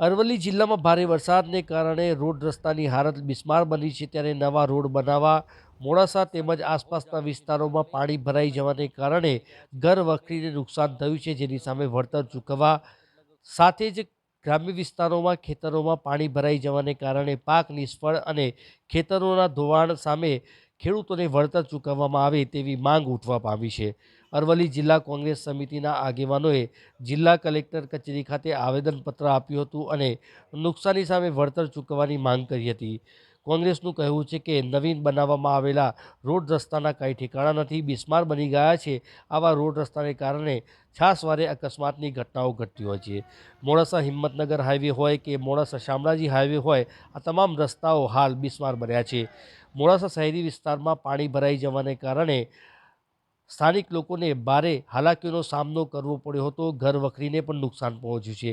અરવલ્લી જિલ્લામાં ભારે વરસાદને કારણે રોડ રસ્તાની હાલત બિસ્માર બની છે ત્યારે નવા રોડ બનાવવા, મોડાસા તેમજ આસપાસના વિસ્તારોમાં પાણી ભરાઈ જવાને કારણે ઘર વખરીને નુકસાન થયું છે, જેની સામે વળતર ચૂકવવા સાથે જ ગ્રામ્ય વિસ્તારોમાં ખેતરોમાં પાણી ભરાઈ જવાને કારણે પાક નિષ્ફળ અને ખેતરોના ધોવાણ સામે ખેડૂતોને વળતર ચૂકવવામાં આવે તેવી માંગ ઉઠવા પામી છે. અરવલ્લી જિલ્લા કોંગ્રેસ સમિતિના આગેવાનોએ જિલ્લા કલેક્ટર કચેરી ખાતે આવેદનપત્ર આપ્યું હતું અને નુકસાની સામે વળતર ચૂકવવાની માંગ કરી હતી. કોંગ્રેસનું કહેવું છે કે નવીન બનાવવામાં આવેલા રોડ રસ્તાના કાંઈ ઠેકાણા નથી, બિસ્માર બની ગયા છે. આવા રોડ રસ્તાને કારણે છાસવારે અકસ્માતની ઘટનાઓ ઘટતી હોય છે. મોડાસા હિંમતનગર હાઈવે હોય કે મોડાસા શામળાજી હાઈવે હોય, આ તમામ રસ્તાઓ હાલ બિસ્માર બન્યા છે. મોડાસા શહેરી વિસ્તારમાં પાણી ભરાઈ જવાને કારણે સ્થાનિક લોકોને ભારે હાલાકીનો સામનો કરવો પડ્યો હતો. ઘર વખરીને પણ નુકસાન પહોંચ્યું છે.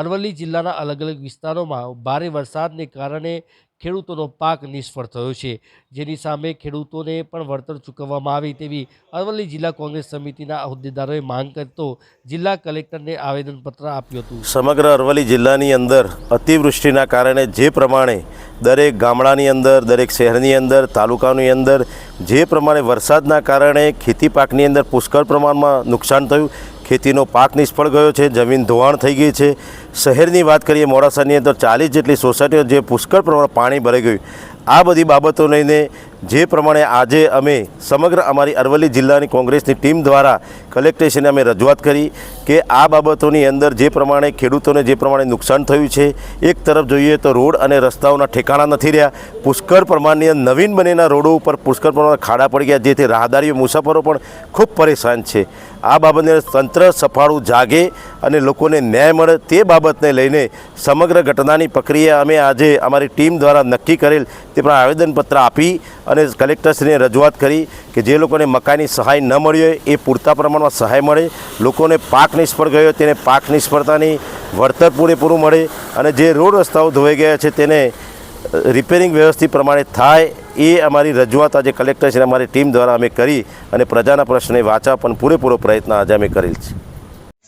અરવલ્લી જિલ્લાના અલગ અલગ વિસ્તારોમાં ભારે વરસાદને કારણે ખેડૂતોનો પાક નિષ્ફળ થયો છે. જેની સામે ખેડૂતોને પણ વળતર ચૂકવવામાં આવે તેવી અરવલ્લી જિલ્લા કોંગ્રેસ સમિતિના હોદ્દેદારોએ માંગ કરતો જિલ્લા કલેક્ટરને આવેદનપત્ર આપ્યું હતું. સમગ્ર અરવલ્લી જિલ્લાની અંદર અતિવૃષ્ટિના કારણે જે પ્રમાણે દરેક ગામડાની અંદર, દરેક શહેરની અંદર, તાલુકાની અંદર જે પ્રમાણે વરસાદના કારણે ખેતી પાકની અંદર પુષ્કળ પ્રમાણમાં નુકસાન થયું, ખેતીનો પાક નિષ્ફળ ગયો છે, જમીન ધોવાણ થઈ ગઈ છે શહેરની વાત કરીએ, મોડાસાની અંદર ચાલીસ જેટલી સોસાયટીઓ જે પુષ્કળ પ્રમાણમાં પાણી ભરાઈ ગયું. આ બધી બાબતો લઈને જે પ્રમાણે આજે અમે સમગ્ર અમારી અરવલ્લી જિલ્લાની કોંગ્રેસની ટીમ દ્વારા કલેક્ટરશ્રીને અમે રજૂઆત કરી કે આ બાબતોની અંદર જે પ્રમાણે ખેડૂતોને જે પ્રમાણે નુકસાન થયું છે, એક તરફ જોઈએ તો રોડ અને રસ્તાઓના ઠેકાણા નથી રહ્યા. પુષ્કળ પ્રમાણની નવીન બનેલા રોડો ઉપર પુષ્કળ પ્રમાણમાં ખાડા પડી ગયા, જેથી રાહદારીઓ, મુસાફરો પણ ખૂબ પરેશાન છે. આ બાબતને તંત્ર સફાળું જાગે અને લોકોને ન્યાય મળે તે બાબતને લઈને સમગ્ર ઘટનાની પ્રક્રિયા અમે આજે અમારી ટીમ દ્વારા નક્કી કરેલ તે પણ આવેદનપત્ર આપી અને કલેક્ટરશ્રીને રજૂઆત કરી કે જે લોકોને મકાઈની સહાય ન મળી હોય એ પૂરતા પ્રમાણમાં સહાય મળે, લોકોને પાક નિષ્ફળ ગયો તેને પાક નિષ્ફળતાની વળતર પૂરેપૂરું મળે અને જે રોડ રસ્તાઓ ધોવાઈ ગયા છે તેને રિપેરિંગ વ્યવસ્થિત પ્રમાણે થાય એ અમારી રજૂઆત આજે કલેક્ટરશ્રી અમારી ટીમ દ્વારા અમે કરી અને પ્રજાના પ્રશ્ને વાંચવા પણ પૂરેપૂરો પ્રયત્ન આજે અમે કરેલ છે.